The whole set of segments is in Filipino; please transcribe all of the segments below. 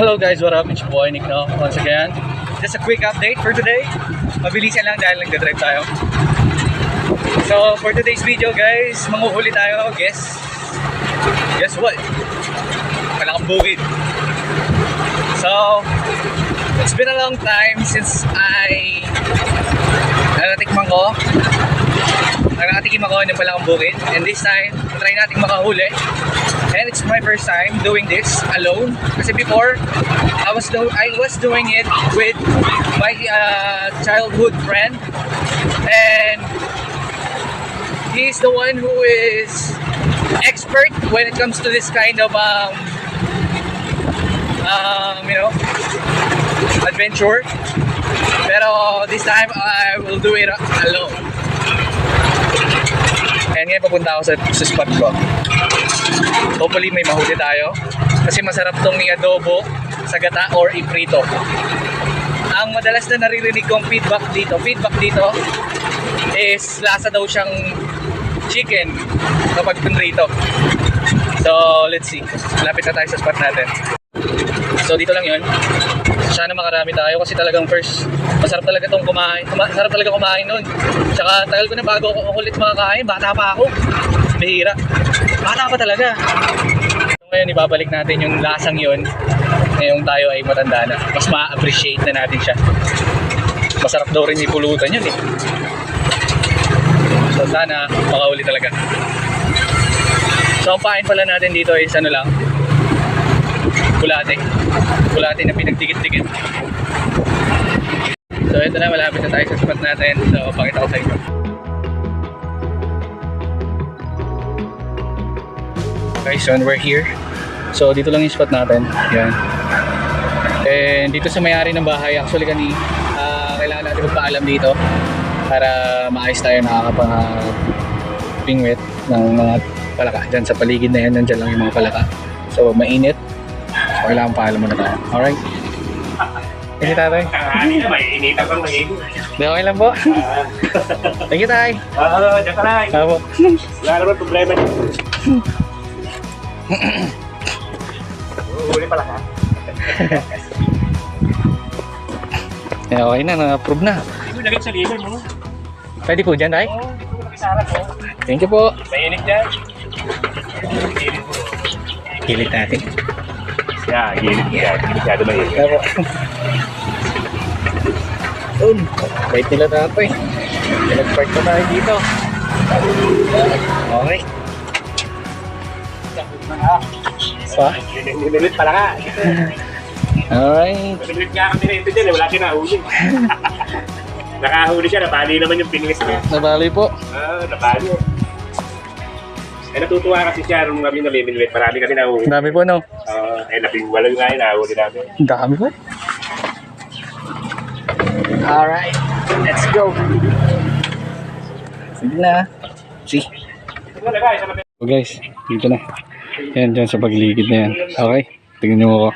Hello guys, what up? It's boy Nick no, once again. Just a quick update for today. Mabilisan lang dahil nagdadrive tayo. So, for today's video guys, manguhuli tayo. Guess, guess what? Malakang bukid. So, it's been a long time since I nanatikman ko nakatikim ako ng palakang bukid and this time, try nating makahuli and it's my first time doing this alone. Kasi before I was do I was doing it with my uh, childhood friend. And he's the one who is expert when it comes to this kind of um, um, you know adventure. Pero this time I will do it alone and ngayon papunta ako sa, sa spot ko. Hopefully may mahuli tayo. Kasi masarap tong i-adobo sa gata or iprito. Ang madalas na naririnig kong feedback dito feedback dito is lasa daw siyang chicken kapag pinrito. So let's see. Lapit na tayo sa spot natin. So dito lang yun sana makarami tayo kasi talagang first masarap talaga tong kumain Kuma- masarap talaga kumain nun. Tsaka tagal ko na bago ako ulit makakain bata pa ako. Bihira. Bata pa talaga. Ngayon ibabalik natin yung lasang yun. Ngayong tayo ay matanda na. Mas ma-appreciate na natin siya. Masarap daw rin ipulutan yun eh. So sana makauli talaga. So ang pain pala natin dito is ano lang bulate bulate na pinagdikit-dikit. So ito na malapit na tayo sa spot natin. So pakita ko sa inyo. Guys so we're here. So dito lang yung spot natin. Yan. And dito sa may-ari ng bahay actually kani ah, kailangan natin magpaalam dito para maayos tayo nakakapang pingwit ng mga palaka. Dyan sa paligid na yan nandyan lang yung mga palaka. So mainit kailangan paalam muna tayo alright Thank you, tatay. Tanghali na, may initan kang naigo. Di okay lang po. Thank you, tay. Oo, dyan ka lang. Apo. Wala naman problema. Huli pala ka. Eh, okay na, na-approve na. Hindi mo lagay sa liver mo. Pwede po dyan, tay? Oo, hindi mo lagay sa harap mo. Thank you po. Mainit dyan. Kilit natin. Yeah, gilid yan. Gilisyado mainit. Apo. Um, wait nila tatay. Nag-park na tayo dito. Okay. Pa? Ninilit pala ka. Alright. Ninilit nga kami na ito dyan. eh, Wala siya nahuli. Nakahuli siya. Napali naman yung pingwis niya. Nabali po. Ah, napali. Eh, natutuwa kasi siya nung kami namimilwit. Marami kami nahuli. Ang dami po, no? Ah, eh, labing wala nga yung nahuli namin. Ang dami po. Alright. Let's go. Sige na. See. So guys, dito na. Yan, dyan sa pagligid na yan. Okay, tingnan nyo ako.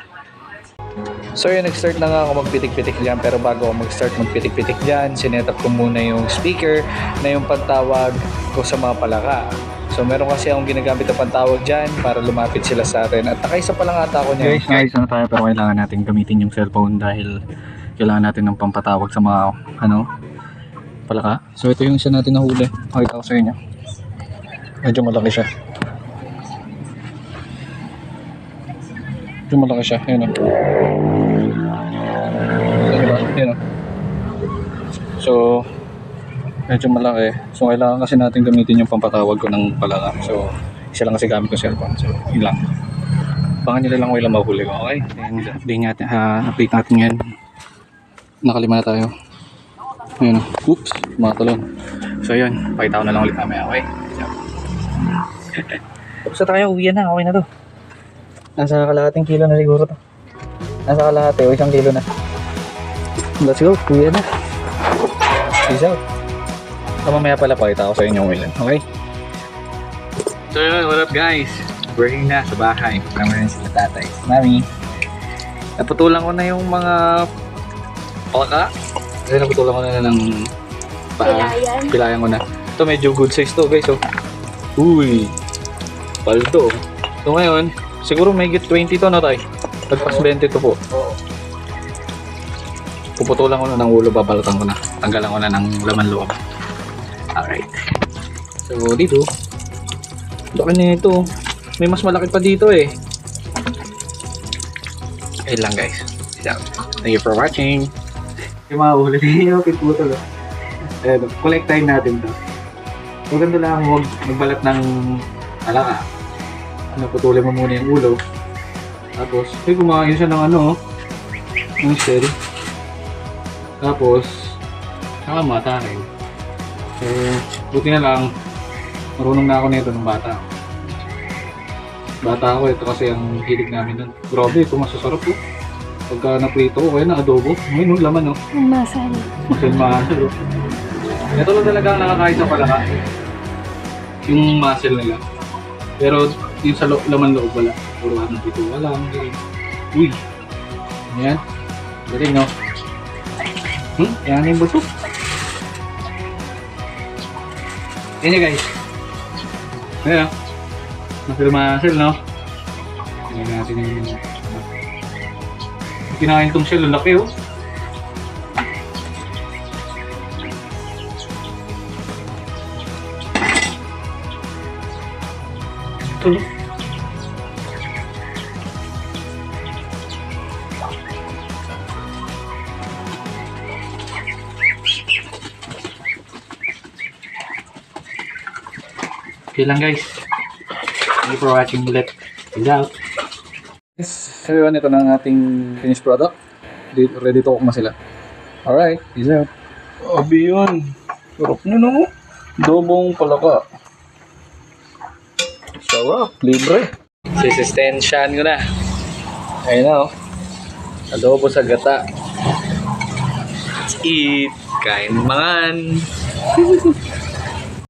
So yun, nag-start na nga ako magpitik-pitik dyan pero bago ako mag-start magpitik-pitik dyan, sinetap ko muna yung speaker na yung pantawag ko sa mga palaka. So meron kasi akong ginagamit na pantawag dyan para lumapit sila sa atin. At nakaisa pa lang ata ako niya. Guys, guys, ano tayo pero kailangan natin gamitin yung cellphone dahil kailangan natin ng pampatawag sa mga ano palaka. So ito yung isa natin nahuli. Pakita ko sa inyo. Medyo malaki siya. Medyo malaki siya. Ayan o. Diba? Ayan o. So, medyo malaki. So, kailangan kasi natin gamitin yung pampatawag ko ng palaka. So, isa lang kasi gamit ko cellphone. So, yun lang. Nila lang ko ilang mahuli ko. Okay? And, update natin, ha, update natin yan. Nakalima na tayo. Ayan o. Oops. Mga talon. So, yun. Pakita ko na lang ulit mamaya. Okay? Tapos na tayo, uwi na, okay na to. Nasa kalahating kilo na siguro to. Nasa kalahati, o isang kilo na. Let's go, uwi na. Peace out. So, mamaya pala pakita ko sa inyo yung ilan, okay? So yun, what up guys? Working na sa bahay. Kasama rin sila tatay. Mami. Naputulan ko na yung mga palaka. Kasi naputulan ko na ng paa. Pilayan. Pilayan ko na. Ito medyo good size to guys. Oh. Uy. Paldo. So ngayon, siguro may get 20 to na tayo. Tagpas 20 to po. Oo. Puputulan ko na ng ulo, babalatan ko na. Tanggalan ko na ng laman loob. Alright. So, dito. Laki na ito. May mas malaki pa dito eh. Ayun lang guys. So, thank you for watching. Yung mga ulit niyo, pitputol. Ayan, collect time natin to. Maganda lang huwag magbalat ng alaka. Ano, putulin mo muna yung ulo. Tapos, ay kumain siya ng ano, ng shell. Tapos, tama tayo. So, buti na lang, marunong na ako nito ng bata. Bata ako, ito kasi ang hilig namin nun. Grabe, ito masasarap po. Pagka naprito ko, kaya na adobo. Ngayon, no, laman, no? Ang masal. Masal muscle, oh. Ito lang talaga ang nakakain sa palaka. Yung muscle nila. Pero yung sa lo- laman loob wala. Puro ano dito. Wala. Uy. Ayan. Galing, no? Hmm? Yan yung buto. Yan guys. Ayan, oh. Muscle muscle, no? Tingnan natin yung... Kinain tong shell, laki, oh. Ito. Okay lang guys. Thank you for watching ulit. Peace out. Yes, everyone, ito na ang ating finished product. Ready, ready to cook na sila. Alright, peace out. Abi yun. Sarap nyo no? Dobong palaka. Sarap, libre. Sisistensyan ko na. Ayun na oh. Adobo sa gata. Let's eat. Kain mangan.